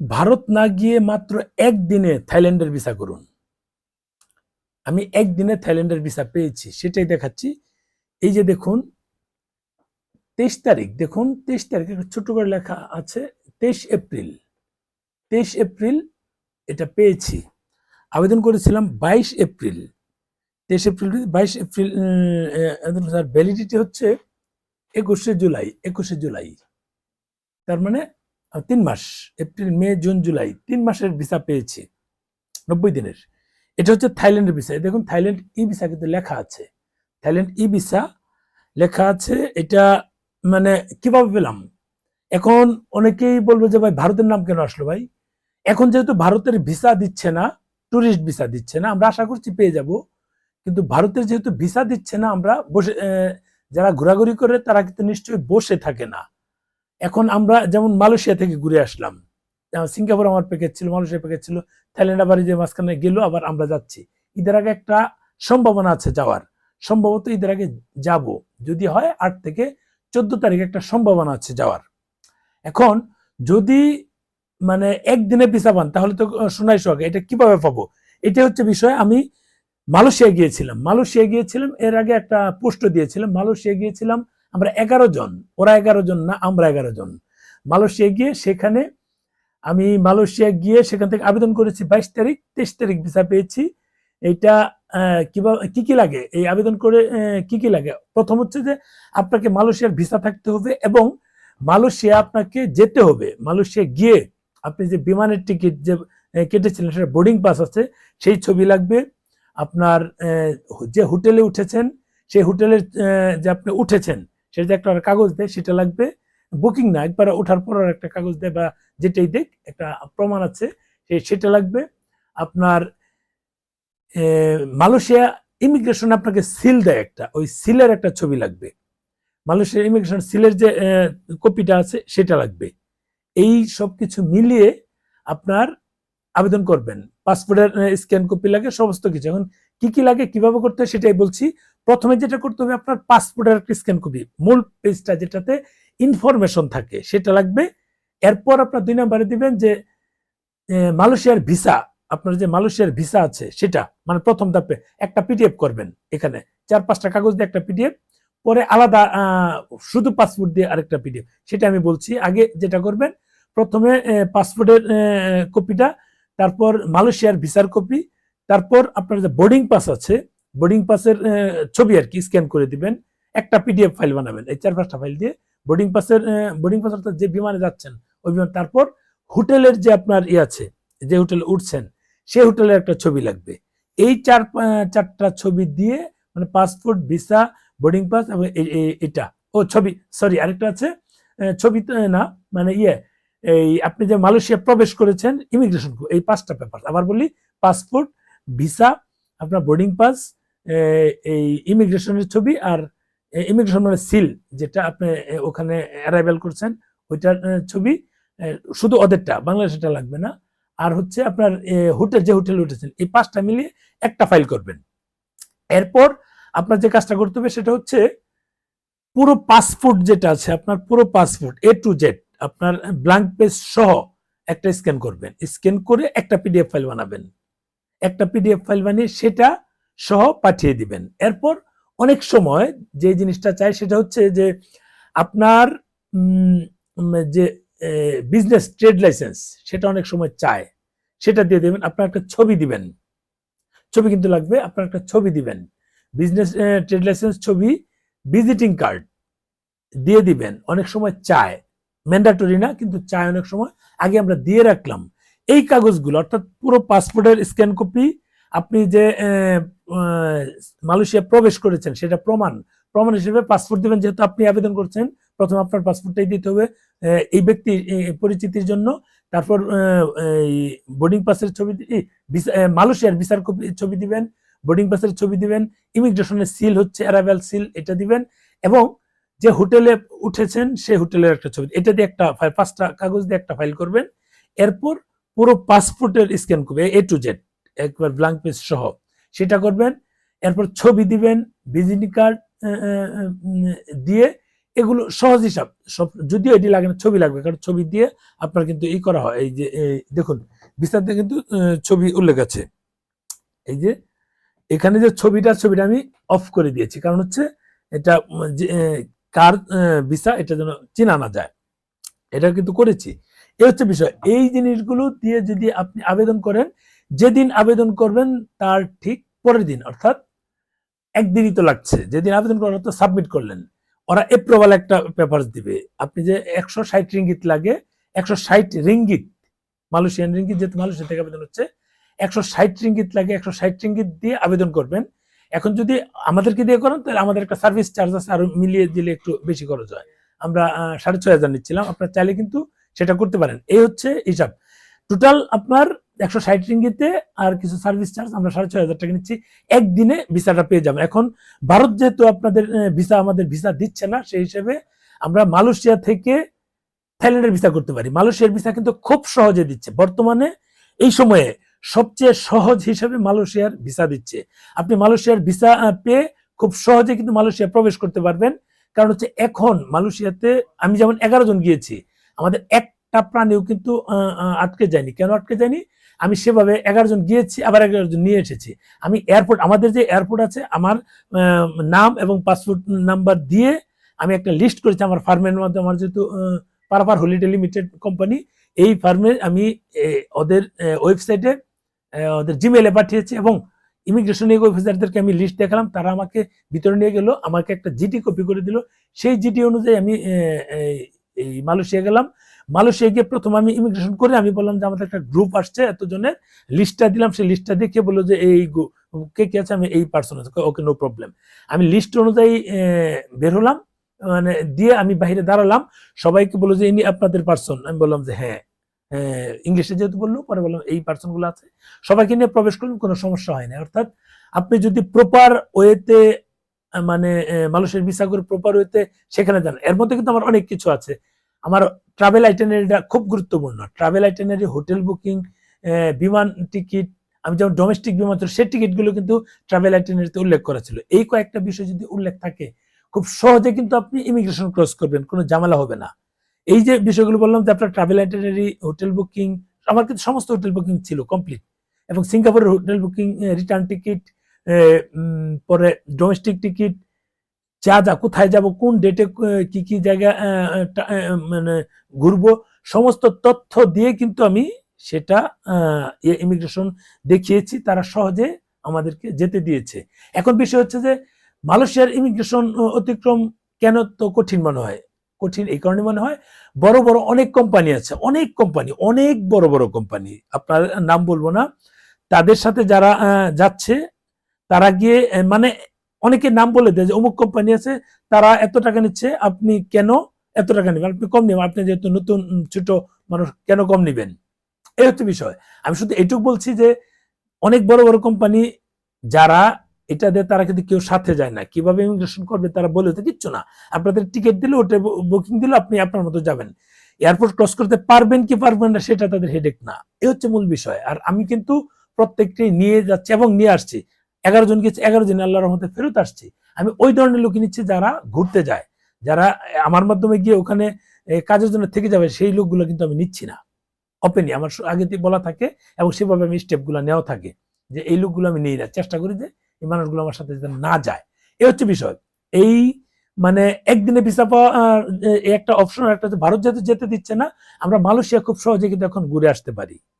ভারত না গিয়ে মাত্র একদিনে থাইল্যান্ডের ভিসা করুন। আমি একদিনে থাইল্যান্ডের ভিসা পেয়েছি, সেটাই দেখাচ্ছি। এই যে দেখুন, তেইশ তারিখ, দেখুন, তেইশ তারিখ ছোট করে লেখা আছে, তেইশ এপ্রিল। তেইশ এপ্রিল এটা পেয়েছি। আবেদন করেছিলাম বাইশ এপ্রিল। তেইশ এপ্রিল, বাইশ এপ্রিল ভ্যালিডিটি হচ্ছে একুশে জুলাই একুশে জুলাই। তার মানে তিন মাস, এপ্রিল, মে, জুন, জুলাই, তিন মাসের ভিসা পেয়েছি, নব্বই দিনের। এটা হচ্ছে থাইল্যান্ডের ভিসা দেখুন, থাইল্যান্ড ই ভিসা কিন্তু লেখা আছে। থাইল্যান্ড ই ভিসা লেখা আছে, এটা মানে কীভাবে পেলাম? এখন অনেকেই বলবে যে, ভাই, ভারতের নাম কেন আসলো ভাই? এখন যেহেতু ভারতের ভিসা দিচ্ছে না ট্যুরিস্ট ভিসা দিচ্ছে না, আমরা আশা করছি পেয়ে যাব। কিন্তু ভারতের যেহেতু ভিসা দিচ্ছে না, আমরা বসে যারা ঘোরাঘুরি করে, তারা কিন্তু নিশ্চয়ই বসে থাকে না। এখন আমরা যেমন মালয়েশিয়া থেকে ঘুরে আসলাম সিঙ্গাপুর আমার প্যাকেজ ছিল মালয়েশিয়া প্যাকেজ ছিল, থাইল্যান্ড আবার যে মাঝখানে গেল, আবার আমরা যাচ্ছি। ঈদের আগে একটা সম্ভাবনা আছে যাওয়ার। সম্ভবত ঈদের আগে যাব। যদি হয়, আট থেকে চোদ্দ তারিখ একটা সম্ভাবনা আছে যাওয়ার। এখন যদি মানে একদিনে ভিসা পান, তাহলে তো শোনাই সোহাগে এটা কীভাবে পাবো? এটা হচ্ছে বিষয়। আমি মালয়েশিয়া গিয়েছিলাম। মালয়েশিয়া গিয়েছিলাম, এর আগে একটা পোস্ট দিয়েছিলাম। মালয়েশিয়া গিয়েছিলাম আমরা এগারো জন, ওরা এগারো জন না, আমরা এগারো জন। মালয়েশিয়া গিয়ে সেখানে আমি মালয়েশিয়া গিয়ে সেখান থেকে আবেদন করেছি, বাইশ তারিখ, তেইশ তারিখ ভিসা পেয়েছি। এটা কীভাবে কি কি লাগে? এই আবেদন করে কি কি লাগে? প্রথম হচ্ছে যে আপনাকে মালয়েশিয়ার ভিসা থাকতে হবে এবং মালয়েশিয়া আপনাকে যেতে হবে। মালয়েশিয়া গিয়ে আপনি যে বিমানের টিকিট যে কেটেছিলেন, সেটা বোর্ডিং পাস আছে, সেই ছবি লাগবে। আপনার যে হোটেলে উঠেছেন, সেই হোটেলের যে আপনি উঠেছেন সেটা একটা কাগজ দেয়, সেটা লাগবে। বুকিং না, একবার ওঠার পর একটা কাগজ দেয় বা যেটাই দেখ, একটা প্রমাণ আছে সেটা লাগবে। আপনার মালয়েশিয়া ইমিগ্রেশন আপনাকে সিল দেয় একটা, ওই সিলের একটা ছবি লাগবে। মালয়েশিয়া ইমিগ্রেশন সিলের যে কপিটা আছে, সেটা লাগবে। এই সব কিছু মিলিয়ে আপনার আবেদন করবেন। পাসপোর্টের স্ক্যান কপি লাগে, সমস্ত কিছু। এখন কি কি লাগে, কীভাবে করতে হয়, সেটাই বলছি। প্রথমে যেটা করতে হবে আপনার পাসপোর্টের একটা স্ক্যান কপি মূল পেজটা যেটাতে ইনফরমেশন থাকে, সেটা লাগবে। এরপর আপনার দুই নম্বরে দিবেন যে মালয়েশিয়ার ভিসা আপনার যে মালয়েশিয়ার ভিসা আছে, সেটা মানে প্রথম ধাপে একটা পিডিএফ করবেন এখানে। চার, পাঁচটা কাগজ দিয়ে একটা পিডিএফ পরে আলাদা শুধু পাসপোর্ট দিয়ে আরেকটা পিডিএফ সেটা আমি বলছি, আগে যেটা করবেন, প্রথমে পাসপোর্টের কপিটা তারপর মালয়েশিয়ার ভিসার কপি তারপর আপনার যে বোর্ডিং পাস আছে বোর্ডিং পাসের ছবি আর কি স্ক্যান করে দিবেন। একটা পিডিএফ ফাইল বানাবেন। এই চার পাঁচটা ফাইল দিয়ে বোর্ডিং পাসের বোর্ডিং পাস অর্থাৎ যে বিমানে যাচ্ছেন, ওই বিমান তারপর হোটেলের যে আপনার ইয়ে আছে, যে হোটেলে উঠছেন, সেই হোটেলের একটা ছবি লাগবে। এই চার চারটা ছবি দিয়ে মানে পাসপোর্ট ভিসা বোর্ডিং পাস এবং এটা। ও, ছবি সরি আরেকটা আছে ছবি না মানে ইয়ে এই আপনি যে মালয়েশিয়া প্রবেশ করেছেন ইমিগ্রেশন এই পাঁচটা পেপার আবার বলি পাসপোর্ট ভিসা আপনার বোর্ডিং পাস এই ইমিগ্রেশনের ছবি আর ইমিগ্রেশন মানে সিল যেটা আপনি ওখানে অ্যারাইভেল করছেন, ওইটার ছবি শুধু ওদেরটা বাংলাদেশটা লাগবে না। আর হচ্ছে আপনার হোটেল যে হোটেলে উঠেছেন, এই পাঁচটা মিলিয়ে একটা ফাইল করবেন। এরপর আপনার যে কাজটা করতে হবে, সেটা হচ্ছে পুরো পাসপোর্ট যেটা আছে, আপনার পুরো পাসপোর্ট এ টু জেড আপনার ব্ল্যাঙ্ক পেজ সহ একটা স্ক্যান করবেন। স্ক্যান করে একটা পিডিএফ ফাইল বানাবেন। একটা পিডিএফ ফাইল বানিয়ে সেটা সহ পাঠিয়ে দিবেন। এরপর অনেক সময় যে জিনিসটা চাই সেটা হচ্ছে যে আপনার যে বিজনেস ট্রেড লাইসেন্স সেটা অনেক সময় চায়, সেটা দিয়ে দেবেন, আপনার একটা ছবি দিবেন। ছবি কিন্তু লাগবে, আপনার একটা ছবি দিবেন। বিজনেস ট্রেড লাইসেন্স ছবি ভিজিটিং কার্ড দিয়ে দিবেন, অনেক সময় চায়। ম্যান্ডাটরি না, কিন্তু চায় অনেক সময়। আগে আমরা দিয়ে রাখলাম। এই কাগজগুলো, অর্থাৎ পুরো পাসপোর্টের স্ক্যান কপি আপনি যে মালয়েশিয়া প্রবেশ করেছেন, সেটা প্রমাণ। প্রমাণ হিসেবে পাসপোর্ট দিবেন, যেহেতু আপনি আবেদন করছেন, প্রথম আপনার পাসপোর্টটাই দিতে হবে এই ব্যক্তি পরিচিতির জন্য। তারপর বোর্ডিং পাসের ছবি মালয়েশিয়ার কপি, ছবি দিবেন, বোর্ডিং পাসের ছবি দিবেন, ইমিগ্রেশনের সিল হচ্ছে, অ্যারাইভেল সিল, এটা দিবেন, এবং যে হোটেলে উঠেছেন, সে হোটেলের একটা ছবি, এটা দিয়ে একটা ফাইল পাঁচটা কাগজ দিয়ে একটা ফাইল করবেন, এরপর পুরো পাসপোর্টের স্ক্যান করবে এ টু জেড। একবার ব্ল্যাঙ্ক পেজ সহ। সেটা করবেন, এরপর ছবি দিবেন ভিজিটিং কার্ড দিয়ে এগুলো সহজ হিসাব। সব, যদিও এটি লাগে না, ছবি লাগবে, কারণ ছবি দিয়ে আপনার কিন্তু ই করা হয়। এই যে দেখুন, বিস্তারিত কিন্তু ছবি উল্লেখ আছে। এই যে, এখানে যে ছবিটা ছবিটা আমি অফ করে দিয়েছি। কারণ হচ্ছে, এটা কার ভিসা, এটা যেন চেনা না যায়। এটা কিন্তু করেছি। এ হচ্ছে বিষয়, এই জিনিসগুলো দিয়ে যদি আপনি আবেদন করেন যেদিন আবেদন করবেন তার ঠিক পরের দিন, অর্থাৎ একদিনই তো লাগছে। যেদিন আবেদন করার তো সাবমিট করলেন। ওরা এপ্রুভাল একটা পেপার দিবে। আপনি যে একশো ষাট রিঙ্গিত লাগে, একশো ষাট রিঙ্গিত, মালয়েশিয়ান রিঙ্গিত যেহেতু মালয়েশিয়া থেকে আবেদন হচ্ছে, একশো ষাট রিঙ্গিত লাগে, একশো ষাট রিঙ্গিত দিয়ে আবেদন করবেন। এখন যদি আমাদেরকে দিয়ে করেন, তাহলে আমাদের একটা সার্ভিস চার্জ আছে, আরও মিলিয়ে দিলে একটু বেশি খরচ হয়। আমরা সাড়ে ছয় হাজার নিচ্ছিলাম। আপনার চাইলে কিন্তু সেটা করতে পারেন। এই হচ্ছে হিসাব। টোটাল আপনার একশো ষাট রিঙ্গিতে আর কিছু সার্ভিস চার্জ আমরা সাড়ে ছয় হাজার টাকা নিচ্ছি। একদিনে ভিসাটা পেয়ে যাবেন। এখন ভারত যেহেতু আপনাদের ভিসা আমাদের ভিসা দিচ্ছে না, সেই হিসেবে আমরা মালয়েশিয়া থেকে থাইল্যান্ডের ভিসা করতে পারি। মালয়েশিয়ার ভিসা কিন্তু খুব সহজে দিচ্ছে। বর্তমানে এই সময়ে সবচেয়ে সহজ হিসেবে মালয়েশিয়ার ভিসা দিচ্ছে। আপনি মালয়েশিয়ার ভিসা পেয়ে খুব সহজে কিন্তু মালয়েশিয়া প্রবেশ করতে পারবেন। কারণ হচ্ছে এখন মালয়েশিয়াতে আমি যেমন এগারো জন গিয়েছি, আমাদের একটা প্রাণীও কিন্তু আটকে যায়নি। কেন আটকে যায়নি? আমি সেভাবে এগারো জন গিয়েছি, আবার এগারো জন নিয়ে এসেছি। আমি এয়ারপোর্ট আমাদের যে এয়ারপোর্ট আছে, আমার নাম এবং পাসপোর্ট নাম্বার দিয়ে আমি একটা লিস্ট করেছি আমার ফার্মের মধ্যে আমার যেহেতু পারাপার হলিডে লিমিটেড কোম্পানি এই ফার্মে আমি ওদের ওয়েবসাইটে ওদের জিমেলে পাঠিয়েছি এবং ইমিগ্রেশন অফিসারদেরকে আমি লিস্ট দেখালাম। তারা আমাকে ভিতরে নিয়ে গেল, আমাকে একটা জিটি কপি করে দিল। সেই জিটি অনুযায়ী আমি এই মালয়েশিয়া গেলাম। মালয়েশিয়া গিয়ে প্রথম আমি ইমিগ্রেশন করে আমি বললাম যে আমাদের একটা গ্রুপ আসছে, এতজনের লিস্টটা দিলাম, সেই লিস্টটা দেখে বলল যে এই কে কে আছে, আমি এই পার্সন আছে। ওকে নো প্রবলেম আমি লিস্ট অনুযায়ী বের হলাম মানে দিয়ে আমি বাইরে দাঁড়ালাম। সবাইকে বলল যে ইনি আপনাদের পার্সন আমি বললাম যে হ্যাঁ। ইংলিশে যেহেতু বলল, পরে বললাম এই পার্সনগুলো আছে। সবাইকে নিয়ে প্রবেশ করলেন কোনো সমস্যা হয় না অর্থাৎ আপনি যদি প্রপার ওয়েতে মানে মানুষের করে প্রপার ওয়েতে সেখানে যান, এর মধ্যে কিন্তু আমার অনেক কিছু আছে। আমার ট্রাভেল আইটেনারিটা খুব গুরুত্বপূর্ণ। ট্রাভেল আইটেনারি হোটেল বুকিং বিমান টিকিট আমি যেমন ডোমেস্টিক বিমান ছিল সেই টিকিটগুলো কিন্তু ট্রাভেল আইটেনারিতে উল্লেখ করা ছিল। এই কয়েকটা বিষয় যদি উল্লেখ থাকে, খুব সহজে কিন্তু আপনি ইমিগ্রেশন ক্রস করবেন, কোনো ঝামেলা হবে না। এই যে বিষয়গুলো বললাম যে আপনার ট্রাভেল আইটেনারি হোটেল বুকিং আমার কিন্তু সমস্ত হোটেল বুকিং ছিল কমপ্লিট এবং সিঙ্গাপুরের হোটেল বুকিং রিটার্ন টিকিট পরে ডোমেস্টিক টিকিট যা যা, কোথায় যাব, কোন ডেটে কি কি জায়গা মানে ঘুরবো, সমস্ত তথ্য দিয়ে কিন্তু আমি সেটা ইমিগ্রেশন দেখিয়েছি, তারা সহজে আমাদেরকে যেতে দিয়েছে। এখন বিষয় হচ্ছে যে, মালয়েশিয়ার ইমিগ্রেশন অতিক্রম কেন তো কঠিন মনে হয়? কঠিন এই কারণে মনে হয়, বড় বড় অনেক কোম্পানি আছে, অনেক কোম্পানি অনেক বড় বড় কোম্পানি আপনার নাম বলব না, তাদের সাথে যারা যাচ্ছে, তারা গিয়ে মানে অনেকে নাম বলে দেয় যে, অমুক কোম্পানি আছে, তারা এত টাকা নিচ্ছে, আপনি কেন এত টাকা নেবেন? আপনি কম নেবেন, আপনি যেহেতু নতুন ছোট মানুষ, কেন কম নেবেন? এই হচ্ছে বিষয়। আমি শুধু এটুকু বলছি যে, অনেক বড় বড় কোম্পানি যারা এটা দিয়ে তারা কিন্তু কেউ সাথে যায় না। কীভাবে ইমিগ্রেশন করবে তারা বলে তো কিচ্ছু না। আপনাদের টিকিট দিলে, ওটা বুকিং দিলে আপনি আপনার মতো যাবেন। এয়ারপোর্ট ক্রস করতে পারবেন কি পারবেন না, সেটা তাদের হেডেক না। এই হচ্ছে মূল বিষয়। আর আমি কিন্তু প্রত্যেকটি নিয়ে যাচ্ছি এবং নিয়ে আসছি। এগারো জন গেছে, এগারো জন আল্লাহর রহমতে ফেরত আসছি। আমি ওই ধরনের লোক নিচ্ছি যারা ঘুরতে যায়। যারা আমার মাধ্যমে গিয়ে ওখানে কাজের জন্য থেকে যাবে, সেই লোকগুলো কিন্তু আমি নিচ্ছি না। ওপেনই আমার আগে বলা থাকে এবং সেভাবে আমি স্টেপগুলো নেওয়া থাকে যে এই লোকগুলো আমি নিই না। চেষ্টা করি যে এই মানুষগুলো আমার সাথে যেন না যায়। এই হচ্ছে বিষয়। এই মানে একদিনে ভিসা পাওয়া একটা অপশন একটা ভারত যেহেতু যেতে দিচ্ছে না। আমরা মালয়েশিয়া খুব সহজে কিন্তু এখন ঘুরে আসতে পারি।